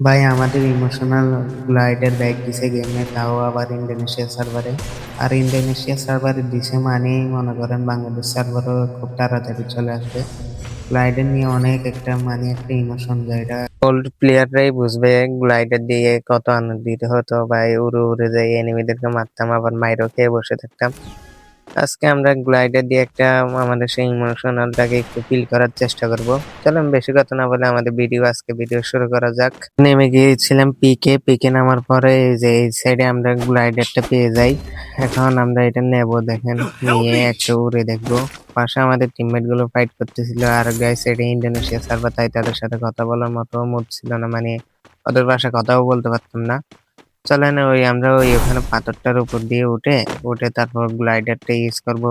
ভাই, আমাদের emotional glider bag দিছে গেমে তাও আবার ইন্দোনেশিয়া সার্ভারে আর ইন্দোনেশিয়া সার্ভারে দিছে মানেই মনে করেন বাংলাদেশ সার্ভারও খুব তাড়াতাড়ি চলে আসবে। গ্লাইডার নিয়ে অনেক একটা মানে একটা ইমোশন যায়। এটা ওল্ড প্লেয়াররাই বুঝবে গ্লাইডার দিয়ে কত আনন্দিত হতো। ভাই, উড়ে উড়ে যাই এনিমিদেরকে মারতাম, আবার মাইরও খেয়ে বসে থাকতাম। আজকে আমরা গ্লাইডার দিয়ে একটা, আমাদের সেই ইমোশনালটাকে একটু ফিল করার চেষ্টা করব। চলুন বেশি কথা না বলে আমাদের ভিডিও আজকে ভিডিও শুরু করা যাক। নেমে গিয়েছিলাম পিকে পিকে নামার পরে এই যে এই সাইডে আমরা গ্লাইডারটা পেয়ে যাই। এখন আমরা এটা নেব, দেখেন, নিয়ে একটা উড়ে দেখব। পাশে আমাদের টিমমেটগুলো ফাইট করতেছিল, আর গাই সাইডে ইন্দোনেশিয়া সার্ভার তাই তাদের সাথে কথা বলার মতো মুড ছিল না মানে ওদের ভাষা কথাও বলতে পারতাম না। চলেন ওই আমরা ওই ওখানে পাথরটার উপর দিয়ে উঠে উঠে তারপর গ্লাইডারটা ইউজ করব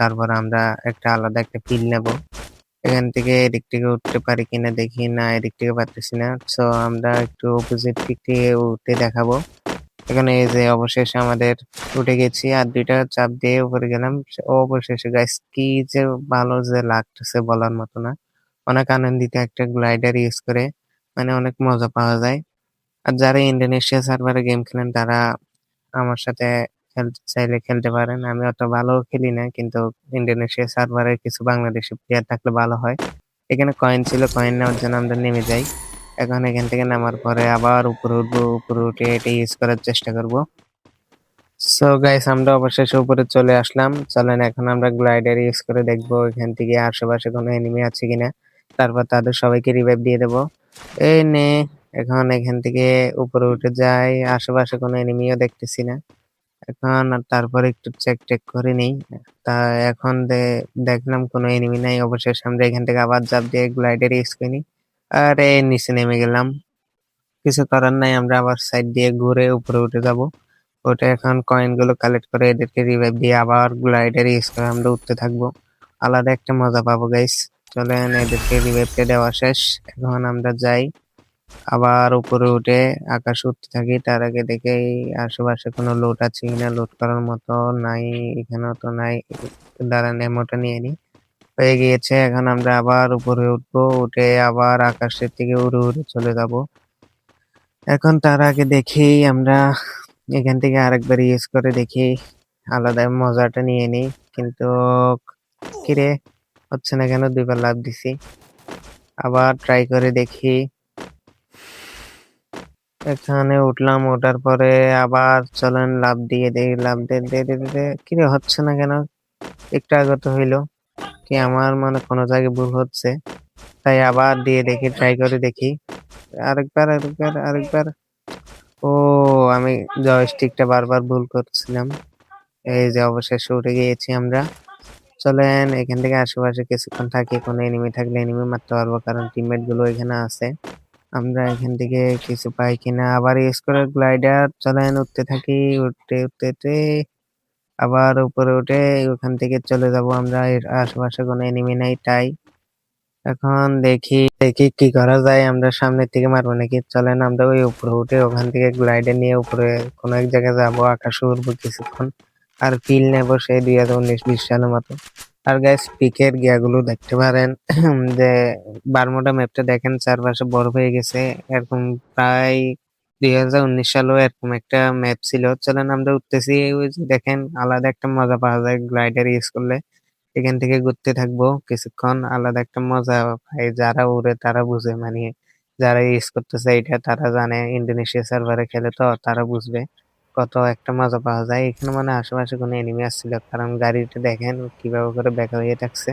তারপর আমরা একটা আলাদা একটা ফিল নেব। এখান থেকে এদিক থেকে উঠতে পারি কিনা দেখি না, এদিক থেকে পারতেছি না। সো আমরা একটু অপোজিট দিক থেকে উঠে দেখাবো। এখানে এই যে অবশেষে আমাদের উঠে গেছি, আর দুইটা চাপ দিয়ে উপরে গেলাম। অবশেষে গাইস কি যে ভালো যে লাগতেছে বলার মতো না। অনেক আনন্দিত একটা গ্লাইডার ইউজ করে মানে অনেক মজা পাওয়া যায়। আর যারা ইন্দোনেশিয়া সার্ভারে গেম খেলেন, তারা আমার সাথে চাইলে খেলতে পারেন। আমি অত ভালো খেলি না, কিন্তু ইন্দোনেশিয়া সার্ভারে কিছু বাংলাদেশি প্লেয়ার থাকলে ভালো হয়। এখানে কয়েন ছিল কয়েন নেওয়ার জন্য আমরা নেমে যাই। এখন এখান থেকে নামার পরে আবার উপরে উঠবো, উপরে উঠে এটা ইউজ করার চেষ্টা করব। সো গাইস আমরা অবশেষে উপরে চলে আসলাম। চলেন, এখন আমরা গ্লাইডার ইউজ করে দেখব এখান থেকে আশেপাশে কোনো এনিমি আছে কিনা। তারপর তাদের সবাইকে রিভাইভ দিয়ে দেবো। এই নে। এখন এখান থেকে উপরে উঠে যাই, আশেপাশে কোনো এনিমিও দেখতেছি না। এখন তারপরে একটু চেক টেক করে নিই। তা এখন দেখলাম কোনো এনিমি নাই, অবশেষে আমরা এখান থেকে আবার জাপ দিয়ে গ্লাইডার ইউজ করি। আরে, নিচে নেমে গেলাম। কিছু করার নাই, আমরা আবার সাইড দিয়ে ঘুরে উপরে উঠে যাব। ওটা এখন কয়েনগুলো কালেক্ট করে এদেরকে রিভাইভ দিয়ে আবার গ্লাইডার ইউজ করে আমরা উঠতে থাকব। আলাদা একটা মজা পাবো গাইস চলেন, এদেরকে রিভাইভটা দেওয়া শেষ। এখন আমরা যাই। আবার উপরে উঠে আকাশে উঠতে থাকি। তার আগে দেখে আশেপাশে কোনো লোড আছে কিনা, লোড করার মতো নাই, এখানেও তো নাই। দাঁড়ান এমোটা নিয়ে নি। হয়ে গিয়েছে, এখন আমরা আবার উপরে উঠবো, উঠে আবার আকাশের থেকে উড়ে উড়ে চলে যাব। এখন তার আগে দেখি আমরা এখান থেকে আরেকবার ইউজ করে দেখি, আলাদা মজাটা নিয়ে নিই কিন্তু কিরে, হচ্ছে না কেন, দুইবার লাভ দিছি। আবার ট্রাই করে দেখি। এখানে উঠলাম, ওঠার পরে আবার চলেন লাভ দিয়ে দেই লাভ দিয়ে দিয়ে কিরে, হচ্ছে না কেন? একটু আগত হইল। কি আমার মানে কোনো জায়গায় ভুল হচ্ছে? তাই আবার দিয়ে দেখি ট্রাই করে দেখি। আরেকবার আরেকবার আরেকবার। ও, আমি জয়স্টিকটা বারবার ভুল করছিলাম। এই যে অবশেষে উঠে গিয়েছি আমরা। চলেন, এখান থেকে আশেপাশে কিছুক্ষণ থাকি। কোনো এনিমি থাকলে এনিমি মারতে পারব, কারণ টিমমেটগুলো এখানে আছে। আমরা এখান থেকে কিছু পাই কিনা। আবার ইউজ করে গ্লাইডার চলেন উঠতে থাকি, উঠতে উঠতে উঠতে। আবার উপরে উঠে ওখান থেকে চলে যাব আমরা। এর আশেপাশে কোনো এনিমি নাই, তাই। এখন দেখি দেখি কি করা যায়। আমরা সামনের থেকে মারবো নাকি? চলেন আমরা ওই উপরে উঠে ওখান থেকে গ্লাইডার নিয়ে উপরে কোনো এক জায়গায় যাব। আকাশে উঠবো কিছুক্ষণ। আর ফিল নেব সেই দুই হাজার উনিশ বিশ সালের মতো। আর গাইস পিকের গিয়াগুলো দেখতে পারেন। যে বারমুডা ম্যাপটা দেখেন, চারপাশে বরফ হয়ে গেছে। এরকম প্রায় দুই হাজার উনিশ সালেও এরকম একটা ম্যাপ ছিল। চলেন, আমরা উঠতেছি। দেখেন, আলাদা একটা মজা পাওয়া যায় গ্লাইডার ইউজ করলে। এখান থেকে ঘুরতে থাকব কিছুক্ষণ। আলাদা একটা মজা পাই। যারা উড়ে, তারা বুঝে। মানে যারা ইউজ করতেছে, এটা তারা জানে। ইন্দোনেশিয়া সার্ভারে খেলে তো তারা বুঝবে। কত একটা মজা পাওয়া যায়। এখানে মানে আশেপাশে কোনো এনিমি আসছিল, কারণ গাড়িটা দেখেন কীভাবে করে বেঁকা হয়ে থাকছে।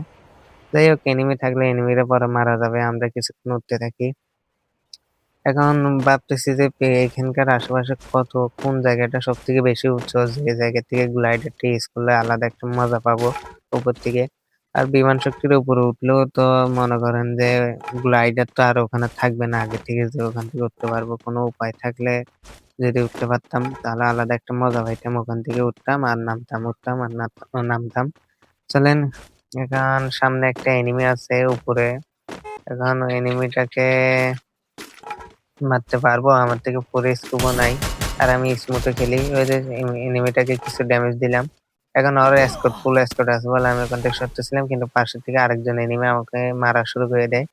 যাই হোক এনিমি থাকলে এনিমিরা পরে মারা যাবে, আমরা কিছুক্ষণ উঠতে থাকি। এখন ভাবতেছি যে এখানকার আশেপাশে কত, কোন জায়গাটা সব থেকে বেশি উচ্চ? যে জায়গা থেকে গ্লাইডারটা ইউজ করলে আলাদা একটা মজা পাবো উপর থেকে। আর বিমান শক্তির উপরে উঠলেও তো মনে করেন যে গ্লাইডার তো আর ওখানে থাকবে না, আগে থেকে যে ওখান থেকে উঠতে পারব, কোনো উপায় থাকলে যদি উঠতে পারতাম, তাহলে আলাদা একটা মজা পাইতাম। ওখান থেকে উঠতাম আর নামতাম, উঠতাম আর নামতাম। চলেন, এখন সামনে একটা এনিমি আছে উপরে। এখন এনিমিটাকে মারতে পারব। আমার থেকে পুরো স্কোপও নাই। আর আমি স্মুথে খেলি। ওই যে এনিমিটাকে কিছু ড্যামেজ দিলাম। এখন আরও স্কোট ফুল স্কোট আছে বলে আমি কন্টেক্ট করতেছিলাম কিন্তু পাশে থেকে আরেকজন এনিমি আমাকে মারা শুরু করে দেয়।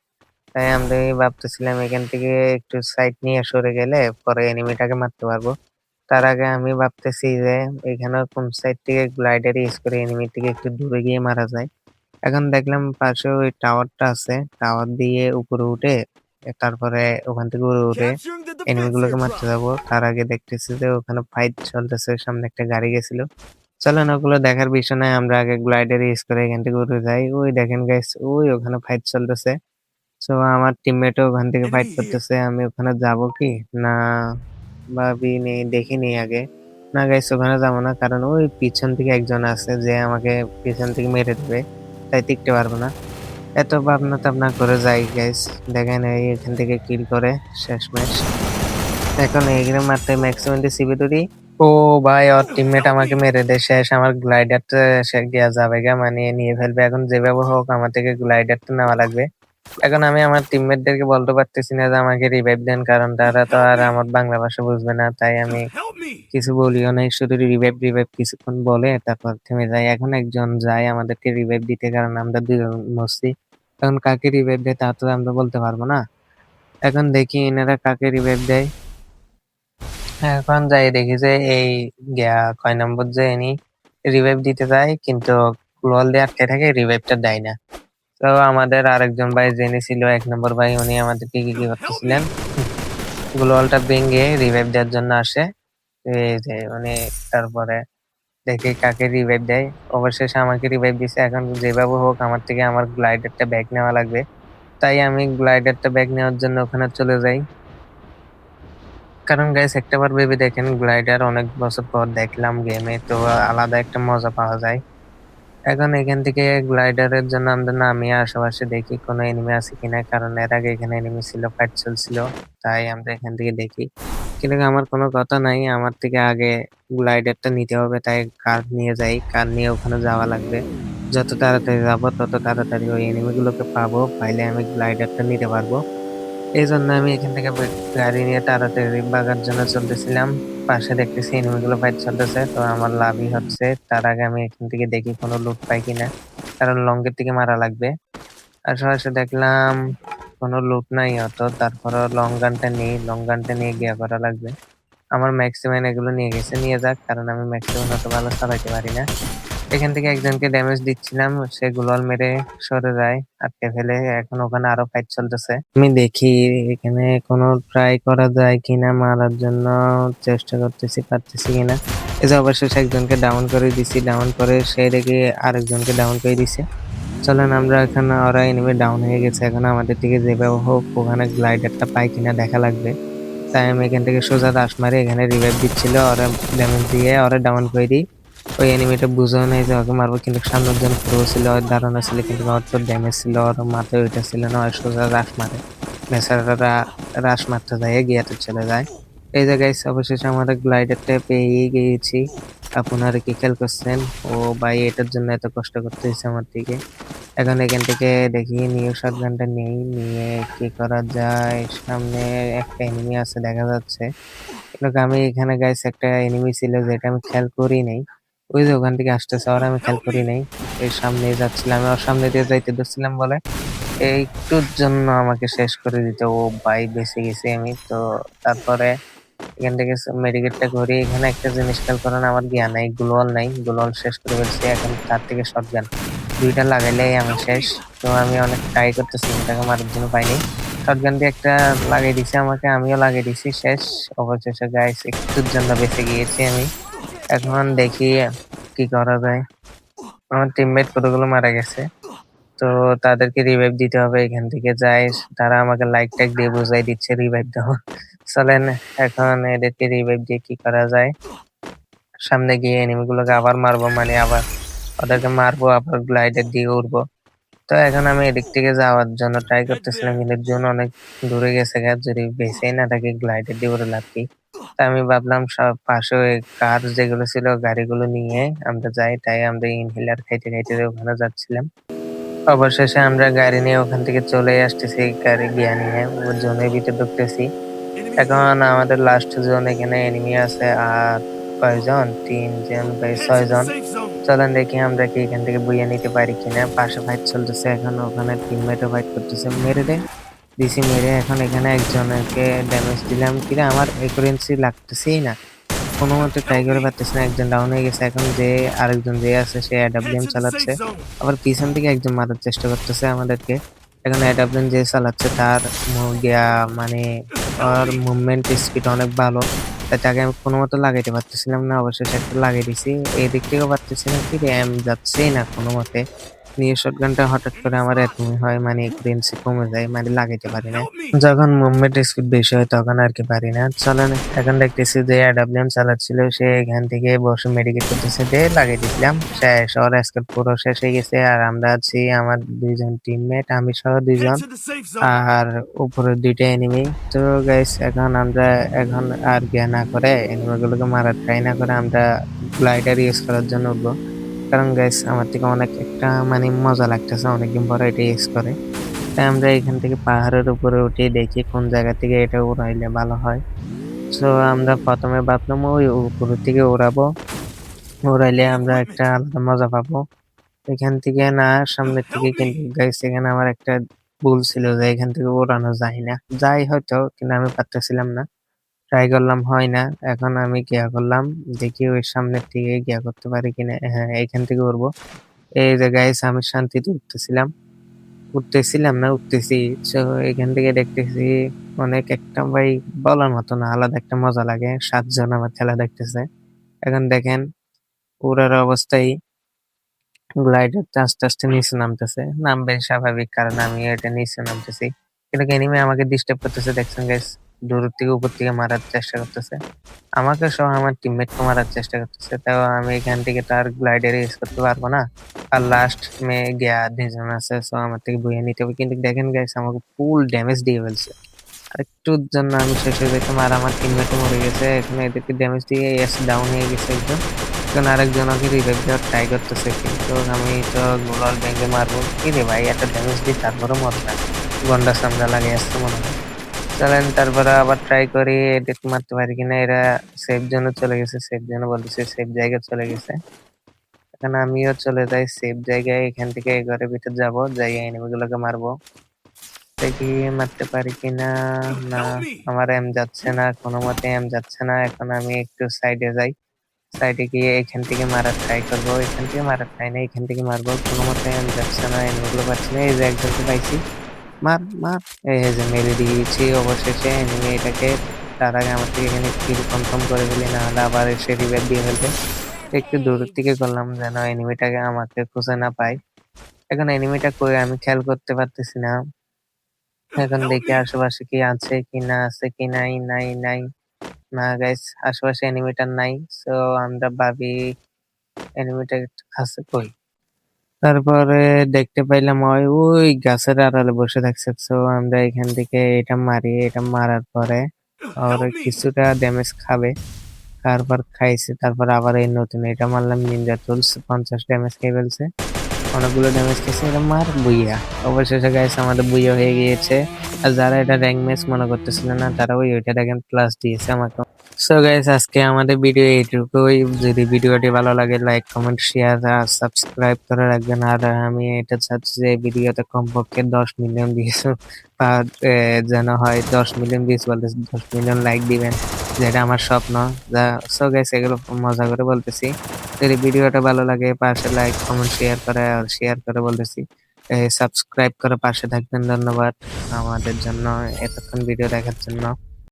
তাই আমরা এই ভাবতেছিলাম এখান থেকে একটু সাইড নিয়ে সরে গেলে পরে এনিমিটাকে মারতে পারব। তার আগে আমি ভাবতেছি যে এখানে কোন সাইড থেকে গ্লাইডার ইউজ করে এনিমি থেকে একটু দূরে গিয়ে মারা যায়। এখন দেখলাম পাশে ওই টাওয়ারটা আছে টাওয়ার দিয়ে উপরে উঠে তারপরে ওখান থেকে উড়ে উঠে Capturing the এনিমি গুলোকে মারতে যাব। তার আগে দেখতেছি যে ওখানে ফাইট চলতেছে সামনে একটা গাড়ি গেছিল। চলেন ওগুলো দেখার বিষয় নয় আমরা আগে গ্লাইডার ইউজ করে এখান থেকে উঠে যাই। ওই দেখেন গাইস ওই ওখানে ফাইট চলতেছে। তো আমার টিমমেটও ওখান থেকে ফাইট করতেছে আমি ওখানে যাব কি? না ভাবি নেই দেখিনি আগে। না গাইস ওখানে যাব না কারণ ওই পিছন থেকে একজন আছে যে আমাকে পিছন থেকে মেরে দেবে তাই টিকতে পারব না। এত ভাবনা টাবনা করে যাই গাইস দেখেন এই এখান থেকে কিল করে শেষ ম্যাচ এখন এখানে মারতে ম্যাক্সিমাম সিবি ধরি। ও ভাই ওর টিমমেট আমাকে মেরে দেয় শেষ। আমার গ্লাইডারটা সে দেওয়া যাবে গা মানে নিয়ে ফেলবে। এখন যেভাবে হোক আমার থেকে গ্লাইডারটা নেওয়া লাগবে। এখন আমি আমার টিমমেটদেরকে বলতে পারতেছি না যে আমাকে রিভাইভ দেন কারণ তারা তো আর আমার বাংলা ভাষা বুঝবে না তাই আমি কিছু বলিও নাই শুধু রিভাইভ রিভাইভ কিছুক্ষণ বলে তারপর থেমে যায়। এখন একজন যায় আমাদেরকে রিভাইভ দিতে কারণ আমরা দুজন মরছি। এখন কাকে রিভাইভ দেয় তা তো আমরা বলতে পারব না। এখন দেখি এনারা কাকে রিভাইভ দেয়। এখন যাই দেখি যে এই কয় নম্বর যে এনি রিভাইভ দিতে যায় কিন্তু গ্লোয়াল দিয়ে আটকে থাকে রিভাইভটা দেয় না। তো আমাদের আরেকজন ভাই যিনি ছিল, এক নম্বর ভাই, উনি আমাদেরকে কি কি করতেছিলেন গ্লোয়ালটা ভেঙে রিভাইভ দেওয়ার জন্য আসে। উনি তারপরে দেখি কাকে রিভাইভ দেয়। অবশেষে আমাকে রিভাইভ দিছে। এখন যেভাবে হোক, আমার থেকে আমার গ্লাইডারটা ব্যাগ নেওয়া লাগবে। তাই আমি গ্লাইডারটা ব্যাগ নেওয়ার জন্য ওখানে চলে যাই। কারণ গাইস একটাবার ভেবে দেখেন গ্লাইডার অনেক বছর পর দেখলাম গেমে তো আলাদা একটা মজা পাওয়া যায়। এখন এখান থেকে গ্লাইডারের জন্য আমরা নামিয়ে আশেপাশে দেখি কোনো এনিমি আছে কিনা, কারণ এর আগে এখানে এনিমি ছিল ফাইট চলছিল, তাই আমরা এখান থেকে দেখি। কিন্তু আমার কোনো কথা নাই, আমার থেকে আগে গ্লাইডারটা নিতে হবে, তাই কার নিয়ে যাই, কার নিয়ে ওখানে যাওয়া লাগবে। যত তাড়াতাড়ি যাব, তত তাড়াতাড়ি ওই এনিমিগুলোকে পাবো, পাইলে আমি গ্লাইডারটা নিতে পারব। এই জন্য আমি এখান থেকে গাড়ি নিয়ে তাড়াতাড়ি বাগার জন্য চলতেছিলাম। পাশে দেখতেছি এনিমিগুলো ফাইট চলতেছে, তো আমার লাভই হচ্ছে। তার আগে আমি এখান থেকে দেখি কোনো লুট পাই কিনা, কারণ লঙ্গের থেকে মারা লাগবে। আশেপাশে দেখলাম কোনো লুট নাই, অত তারপর লং গানটা নিই লং গানটা নিয়ে গিয়া করা লাগবে। আমার ম্যাক্সিমাম এগুলো নিয়ে গেছে, নিয়ে যাক, কারণ আমি ম্যাক্সিমাম অত ভালো চালাইতে পারি না। এখান থেকে একজনকে ড্যামেজ দিচ্ছিলাম, সে গুলাল মেরে সরে যায়, আটকে ফেলে। এখন ওখানে আরও ফাইট চলতেছে। আমি দেখি এখানে কোনো ট্রাই করা যায় কিনা, মারার জন্য চেষ্টা করতেছি, পারতেছি কিনা। এই যে অবশেষে একজনকে ডাউন করে দিছি ডাউন করে সে দেখে আরেকজনকে ডাউন করে দিছে। চলেন আমরা এখানে, ওরা এনিমে ডাউন হয়ে গেছে। এখন আমাদের দিকে যেভাবে হোক, ওখানে গ্লাইডারটা পাই কিনা দেখা লাগবে। তাই আমি এখান থেকে সোজা দাস মারি এখানে রিভাইভ দিচ্ছিল, ওরা ড্যামেজ দিয়ে ওরা ডাউন করে দিই। ওই এনিমিটা বুঝেও নাই যে ওকে মারবো, কিন্তু সামনের জন পুরো ছিল, ওর ধারণা ছিল কিন্তু ওর তো ড্যামেজ ছিল, ওর মাথায় ওইটা ছিল না, ওর সোজা রাশ মারে। বেচারারা রাশ মারতে যায় গিয়াতে চলে যায়। এই জায়গায় অবশেষে আমরা গ্লাইডারটা পেয়ে গিয়েছি। আপনারা কি খেয়াল করছেন? ও ভাই, এটার জন্য এত কষ্ট করতে হয়েছে আমার দিকে। এখন এখান থেকে দেখি নিউ গানটা নেই, নিয়ে কি করা যায়? সামনে একটা এনিমি আছে, দেখা যাচ্ছে। কিন্তু আমি এখানে গাইস একটা এনিমি ছিল যেটা আমি খেয়াল করি নাই। ওই যে ওখান থেকে আসতেছে আর আমি খেয়াল করি নাই। এই সামনে যাচ্ছিলাম ওর সামনে দিয়ে যাইতে ধরছিলাম বলে। একটুর জন্য আমাকে শেষ করে দিত, ও ভাই বেঁচে গেছি আমি। তো তারপরে এখান থেকে মেডিকেটটা করি, এখানে একটা জিনিস খেয়াল করেন, আমার জ্ঞান নাই, গ্লোয়াল নাই, গ্লোয়াল শেষ করে ফেলছি, এখন তার থেকে শটগান দুইটা লাগাইলেই আমি শেষ, তো আমি অনেক ট্রাই করতেছিলাম তাকে মারার জন্য পাইনি। শটগান দিয়ে একটা লাগিয়ে দিছে আমাকে, আমিও লাগিয়ে দিছি, শেষ। অবশেষে গাইস একটুর জন্য বেঁচে গিয়েছি আমি। এখন দেখি কি করা যায়। আমার টিমমেট কতগুলো মারা গেছে। তো তাদেরকে রিভাইভ দিতে হবে এখান থেকে। যাই, তারা আমাকে লাইক টাইক দিয়ে বুঝাই দিচ্ছে রিভাইভ দেওয়া। চলেন, এখন এদেরকে রিভাইভ দিয়ে কি করা যায়। সামনে গিয়ে এনিমিগুলোকে আবার মারবো মানে আবার ওদেরকে মারবো, আবার গ্লাইডার দিয়ে উঠবো তো এখন আমি এদিক থেকে যাওয়ার জন্য ট্রাই করতেছিলাম, কিন্তু জোন অনেক দূরে গেছে গা, যদি বেঁচেই না থাকে গ্লাইডার দিয়ে উড়ে লাভ কি আমি ভাবলাম সব পাশে কার যেগুলো ছিল, গাড়িগুলো নিয়ে আমরা যাই, তাই আমরা ইনহেলার খাইতে খাইতে ওখানে যাচ্ছিলাম। অবশেষে আমরা গাড়ি নিয়ে ওখান থেকে চলে আসতেছি, গাড়ি গিয়া নিয়ে জোনের ভিতরে ঢুকতেছি। এখন আমাদের লাস্ট জোন এখানে এনিমি আছে আর কয়জন? তিনজন বা ছয়জন. চলেন দেখি, আমরা কি এখান থেকে বইয়ে নিতে পারি কিনা। পাশে ফাইট চলতেছে এখন, ওখানে টিমমেটও ফাইট করতেছে। মেরে দে দিছি মেরে এখন এখানে একজনকে ড্যামেজ দিলাম। কিরে আমার একুরেন্সি লাগতেছেই না। কোনো মতে ট্রাই করে পারতেছে না, একজন ডাউন হয়ে গেছে। এখন যে আরেকজন যে আছে, সে অ্যাডাব্লিউএম চালাচ্ছে। আবার পিছন থেকে একজন মারার চেষ্টা করতেছে আমাদেরকে। এখন অ্যাডাব্লিউএম যে চালাচ্ছে, তার মানে ওর মুভমেন্ট স্পিড অনেক ভালো। তাকে আমি কোনো মতো লাগাইতে পারতেছিলাম না, অবশেষে একটা লাগিয়ে দিছি। এদিক দিক থেকেও পারতেছি না কি, র্যাম যাচ্ছেই না কোনো মতে। নিয়ে শটগানটা হঠাৎ করে আমার এরকমই হয় মানে একুরেন্সি কমে যায় মানে লাগাইতে পারি না। যখন মুভমেন্ট স্পিড বেশি হয় তখন আর কি পারি না। চলেন এখন দেখতেছি যে অ্যাডাব্লিউএম চালাচ্ছিল সে এখান থেকে বসে মেডিকেট করতেছে দিয়ে লাগিয়ে দিছিলাম শেষ ওর স্কোর পুরো শেষ হয়ে গেছে। আর আমরা আছি আমার দুইজন টিমমেট আমি সহ দুইজন। আর উপরে দুইটা এনিমি তো গাইস এখন আমরা এখন আর জ্ঞান না করে এনিমি গুলোকে মারার ট্রাই না করে আমরা গ্লাইডার ইউজ করার জন্য উঠবো। কারণ গাইস আমার থেকে অনেক একটা মানে মজা লাগতেছে, অনেকদিন পরে এটা ইউজ করে। তাই আমরা এখান থেকে পাহাড়ের উপরে উঠে দেখি কোন জায়গা থেকে এটা উড়াইলে ভালো হয়। সো আমরা প্রথমে ভাবলাম ওই উপরের থেকে উড়াবো। উড়াইলে আমরা একটা আলাদা মজা পাবো। এখান থেকে না, সামনের থেকে কিন্তু গাইস এখানে আমার একটা ভুল ছিল যে এখান থেকে ওড়ানো যায় না। যাই হয়তো, কিন্তু আমি পারতেছিলাম না। ট্রাই করলাম, হয় না। এখন আমি গিয়া করলাম, দেখি ওই সামনের থেকে গিয়া করতে পারি কিনা। হ্যাঁ এইখান থেকে উঠবো এই যে গাইস আমি শান্তিতে উঠতেছিলাম। উঠতেছিলাম না, উঠতেছি। এখান থেকে দেখতেছি অনেক একটা, ভাই, বলার মতো না, আলাদা একটা মজা লাগে। সাতজন আমার খেলা দেখতেছে। এখন দেখেন, উড়ার অবস্থায় গ্লাইডারটা আস্তে আস্তে নিচে নামতেছে। নামবে স্বাভাবিক, কারণ আমি এটা নিচে নামতেছি। কিন্তু এনিমে আমাকে ডিস্টার্ব করতেছে, দেখছেন গাইস দূর থেকে উপর থেকে মারার চেষ্টা করতেছে। আমাকে সহ আমার টিমমেটকে মারার চেষ্টা করতেছে। তাও আমি এখান থেকে তার গ্লাইডার ইউজ করতে পারব না। আর লাস্ট মে গিয়া দুজন আছে সো আমার থেকে বইয়ে নিতে হবে। কিন্তু দেখেন গাইস আমাকে ফুল ড্যামেজ দিয়ে ফেলছে। আর একটুর জন্য আমি শেষ হয়ে যেতাম আর আমার টিমমেটও মরে গেছে। এখন এদেরকে ড্যামেজ দিয়ে এস ডাউন হয়ে গেছে একজন। এখন আরেকজন ওকে রিভাইভ দেওয়ার ট্রাই করতেছে, কিন্তু আমি তো গ্লোবাল ব্যাংকে মারবো। কি রে ভাই, এত ড্যামেজ দিই তারপরে মরে না গন্ডা সামনে লাগে আসছে মনে হয়। চলেন, তারপরে আবার ট্রাই করি এদেরকে মারতে পারি কিনা, এরা সেফ জোনে চলে গেছে সেফ জোনে বলতেছে সেফ জায়গায় চলে গেছে। এখন আমিও চলে যাই সেফ জায়গায়, এখান থেকে ঘরের ভিতর যাব, যাই এনিমিগুলোকে মারবো। দেখি মারতে পারি কিনা, না, আমার এম যাচ্ছে না, কোনো মতে এম যাচ্ছে না, এখন আমি একটু সাইডে যাই। সাইডে গিয়ে এখান থেকে মারার ট্রাই করব, এখান থেকে মারার ট্রাই না এখান থেকে মারবো, কোনো মতে এম যাচ্ছে না এনিমিগুলো পাচ্ছি না, এই যে একজনকে পাইছি। মার মার। এই যে মেরে দিয়েছি অবশেষে এনিমি এটাকে তার আগে আমার থেকে এখানে কিল কনফার্ম করে দিলি না হলে আবার এসে রিভাইভ দিয়ে ফেলবে। একটু দূরের থেকে করলাম যেন এনিমিটাকে আমাকে খুঁজে না পাই এখন এনিমিটা কই? আমি খেয়াল করতে পারতেছি না। এখন দেখি আশেপাশে কি আছে কি না আছে কি নাই নাই নাই। না গাইস আশেপাশে এনিমিটার নাই। সো আমরা ভাবি এনিমিটা আছে কই? তারপরে দেখতে পাইলাম ওই ওই গাছের আড়ালে বসে থাকছে। সো আমরা এখান থেকে এটা মারি এটা মারার পরে ওর কিছুটা ড্যামেজ খাবে। তারপর খাইছে তারপর আবার এই নতুন এটা মারলাম নিনজা টুলস পঞ্চাশ ড্যামেজ খেয়ে ফেলছে। অনেকগুলো ড্যামেজ খেয়েছে, এটা মার বুইয়া। অবশেষে গাইস আমাদের বুইয়া হয়ে গিয়েছে। আর যারা এটা র্যাঙ্ক ম্যাচ মনে করতেছিল না, তারা ওই ওইটা দেখেন প্লাস দিয়েছে আমাকে। সো গাইস আজকে আমাদের ভিডিও এইটুকুই। যদি ভিডিওটি ভালো লাগে লাইক কমেন্ট শেয়ার আর সাবস্ক্রাইব করে রাখবেন। আর আমি এটা চাচ্ছি যে ভিডিওতে কমপক্ষে দশ মিলিয়ন ভিউজ যেন হয় দশ মিলিয়ন ভিউজ বলতে দশ মিলিয়ন লাইক দিবেন। যেটা আমার স্বপ্ন। যা সো গাইস এগুলো মজা করে বলতেছি। যদি ভিডিওটা ভালো লাগে, পাশে লাইক কমেন্ট শেয়ার করে, আর শেয়ার করে বলতেছি। সাবস্ক্রাইব করে পাশে থাকবেন, ধন্যবাদ। আমাদের জন্য, এতক্ষণ ভিডিও দেখার জন্য।